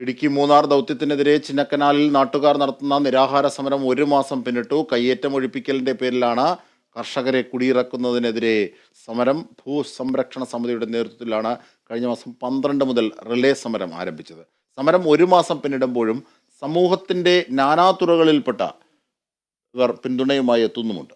ഇടുക്കി മൂന്നാർ ദൗത്യത്തിനെതിരെ ചിന്നക്കനാലിൽ നാട്ടുകാർ നടത്തുന്ന നിരാഹാര സമരം ഒരു മാസം പിന്നിട്ടു. കയ്യേറ്റം ഒഴിപ്പിക്കലിന്റെ പേരിലാണ് കർഷകരെ കുടിയിറക്കുന്നതിനെതിരെ സമരം. ഭൂസംരക്ഷണ സമിതിയുടെ നേതൃത്വത്തിലാണ് കഴിഞ്ഞ മാസം പന്ത്രണ്ട് മുതൽ റിലേ സമരം ആരംഭിച്ചത്. സമരം ഒരു മാസം പിന്നിടുമ്പോഴും സമൂഹത്തിന്റെ നാനാതുറകളിൽപ്പെട്ട ഇവർ പിന്തുണയുമായി എത്തുന്നുമുണ്ട്.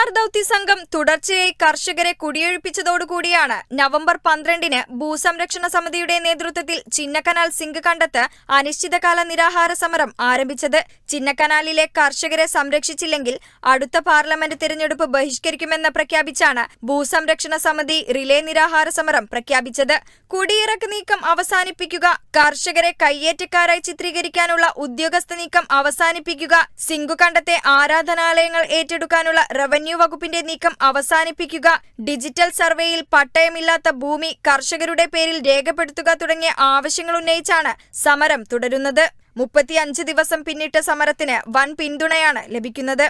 മൂന്നാർ ദൌത്യ സംഘം തുടർച്ചയായി കർഷകരെ കുടിയൊഴിപ്പിച്ചതോടുകൂടിയാണ് നവംബർ പന്ത്രണ്ടിന് ഭൂസംരക്ഷണ സമിതിയുടെ നേതൃത്വത്തിൽ ചിന്നക്കനാൽ സിങ്ക് കണ്ടത്ത് അനിശ്ചിതകാല നിരാഹാര സമരം ആരംഭിച്ചത്. ചിന്നക്കനാലിലെ കർഷകരെ സംരക്ഷിച്ചില്ലെങ്കിൽ അടുത്ത പാർലമെന്റ് തിരഞ്ഞെടുപ്പ് ബഹിഷ്കരിക്കുമെന്ന് പ്രഖ്യാപിച്ചാണ് ഭൂസംരക്ഷണ സമിതി റിലേ നിരാഹാര സമരം പ്രഖ്യാപിച്ചത്. കുടിയിറക്ക് നീക്കം അവസാനിപ്പിക്കുക കർഷകരെ കയ്യേറ്റക്കാരായി ചിത്രീകരിക്കാനുള്ള ഉദ്യോഗസ്ഥ നീക്കം അവസാനിപ്പിക്കുക സിങ്കു കണ്ടത്തെ ആരാധനാലയങ്ങൾ ഏറ്റെടുക്കാനുള്ള റവന്യൂ വകുപ്പിന്റെ നീക്കം അവസാനിപ്പിക്കുക ഡിജിറ്റൽ സർവേയിൽ പട്ടയമില്ലാത്ത ഭൂമി കർഷകരുടെ പേരിൽ രേഖപ്പെടുത്തുക തുടങ്ങിയ ആവശ്യങ്ങൾ ഉന്നയിച്ചാണ് സമരം തുടരുന്നത്. മുപ്പത്തിയഞ്ച് ദിവസം പിന്നിട്ട സമരത്തിന് വൻ പിന്തുണയാണ് ലഭിക്കുന്നത്.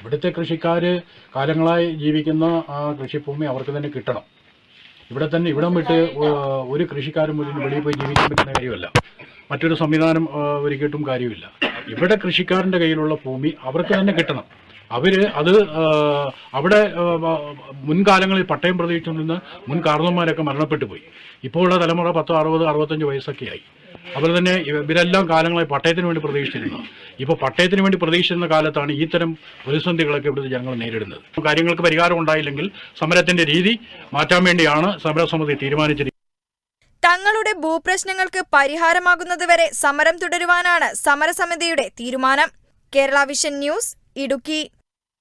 ഇവിടുത്തെ കൃഷിക്കാർ കാലങ്ങളായി ജീവിക്കുന്ന ആ കൃഷിഭൂമി അവർക്ക് തന്നെ കിട്ടണം. ഇവിടെ തന്നെ ഇവിടം വിട്ട് ഒരു കൃഷിക്കാരും വെളിയിൽ പോയി ജീവിക്കാൻ പറ്റുന്ന കാര്യമല്ല. മറ്റൊരു സംവിധാനം ഒരുക്കിയിട്ടും കാര്യമില്ല. ഇവിടെ കൃഷിക്കാരന്റെ കയ്യിലുള്ള ഭൂമി അവർക്ക് തന്നെ കിട്ടണം. അവർ അത് അവിടെ മുൻകാലങ്ങളിൽ പട്ടയം പ്രതീക്ഷിച്ചു നിന്ന് മുൻ കാരണവന്മാരൊക്കെ മരണപ്പെട്ടു പോയി. ഇപ്പോഴുള്ള തലമുറ പത്തോ അറുപത് അറുപത്തഞ്ച് വയസ്സൊക്കെയായി. അതുപോലെ തന്നെ ഇവ- ഇവരെല്ലാം കാലങ്ങളായി പട്ടയത്തിന് വേണ്ടി പ്രതീക്ഷിച്ചിരുന്നു. ഇപ്പോൾ പട്ടയത്തിന് വേണ്ടി പ്രതീക്ഷിച്ചിരുന്ന കാലത്താണ് ഇത്തരം തരം പ്രതിസന്ധികളൊക്കെ ഇവിടുത്തെ ജനങ്ങൾ നേരിടുന്നത്. കാര്യങ്ങൾക്ക് പരിഹാരം ഉണ്ടായില്ലെങ്കിൽ സമരത്തിന്റെ രീതി മാറ്റാൻ വേണ്ടിയാണ് സമരസമിതി തീരുമാനിച്ചിരിക്കുന്നത്. തങ്ങളുടെ ഭൂപ്രശ്നങ്ങൾക്ക് പരിഹാരമാകുന്നതുവരെ സമരം തുടരുവാനാണ് സമരസമിതിയുടെ തീരുമാനം. Kerala vision news Idukki